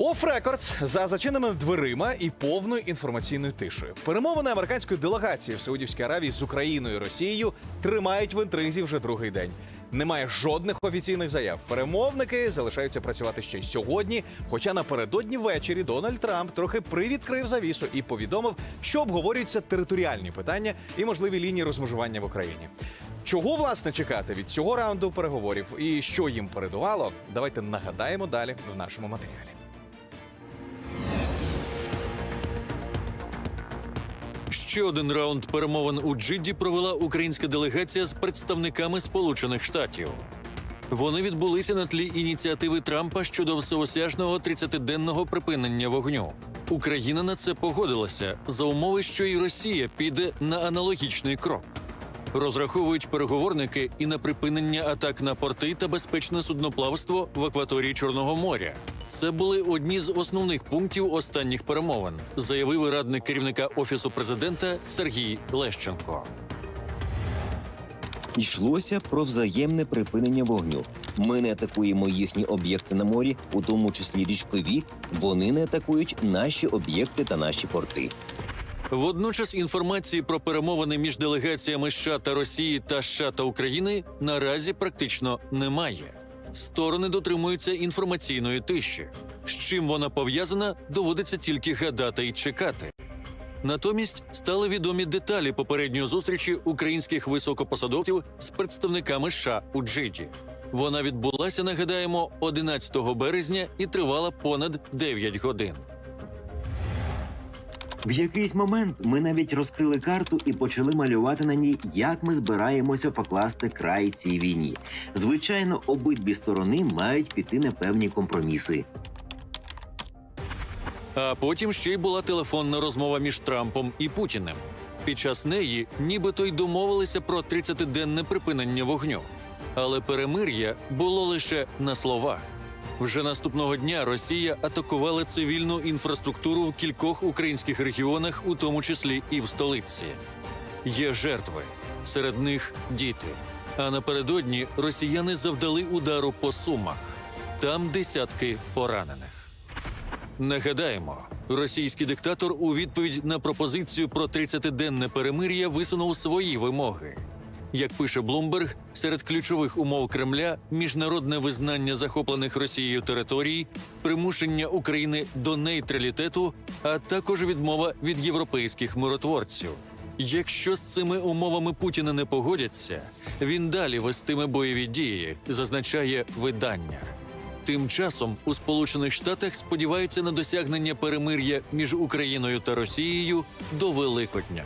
Оф рекордс за зачиненими дверима і повною інформаційною тишею. Перемовини американської делегації в Саудівській Аравії з Україною і Росією тримають в інтризі вже другий день. Немає жодних офіційних заяв. Перемовники залишаються працювати ще й сьогодні. Хоча напередодні ввечері Дональд Трамп трохи привідкрив завісу і повідомив, що обговорюються територіальні питання і можливі лінії розмежування в Україні. Чого власне чекати від цього раунду переговорів і що їм передувало? Давайте нагадаємо далі в нашому матеріалі. Ще один раунд перемовин у Джиді провела українська делегація з представниками Сполучених Штатів. Вони відбулися на тлі ініціативи Трампа щодо всеосяжного 30-денного припинення вогню. Україна на це погодилася за умови, що і Росія піде на аналогічний крок. Розраховують переговорники і на припинення атак на порти та безпечне судноплавство в акваторії Чорного моря. Це були одні з основних пунктів останніх перемовин, заявив радник керівника офісу президента Сергій Лещенко. Йшлося про взаємне припинення вогню. Ми не атакуємо їхні об'єкти на морі, у тому числі річкові. Вони не атакують наші об'єкти та наші порти. Водночас інформації про перемовини між делегаціями США та Росії та США та України наразі практично немає. Сторони дотримуються інформаційної тиші. З чим вона пов'язана, доводиться тільки гадати і чекати. Натомість стали відомі деталі попередньої зустрічі українських високопосадовців з представниками США у Джиді. Вона відбулася, нагадаємо, 11 березня і тривала понад 9 годин. В якийсь момент ми навіть розкрили карту і почали малювати на ній, як ми збираємося покласти край цій війні. Звичайно, обидві сторони мають піти на певні компроміси. А потім ще й була телефонна розмова між Трампом і Путіним. Під час неї нібито й домовилися про 30-денне припинення вогню. Але перемир'я було лише на словах. Вже наступного дня Росія атакувала цивільну інфраструктуру в кількох українських регіонах, у тому числі і в столиці. Є жертви, серед них діти. А напередодні росіяни завдали удару по сумах. Там десятки поранених. Нагадаємо, російський диктатор у відповідь на пропозицію про 30-денне перемир'я висунув свої вимоги. Як пише Блумберг, серед ключових умов Кремля міжнародне визнання захоплених Росією територій, примушення України до нейтралітету, а також відмова від європейських миротворців. Якщо з цими умовами Путіна не погодяться, він далі вестиме бойові дії, зазначає видання. Тим часом у Сполучених Штатах сподіваються на досягнення перемир'я між Україною та Росією до Великодня.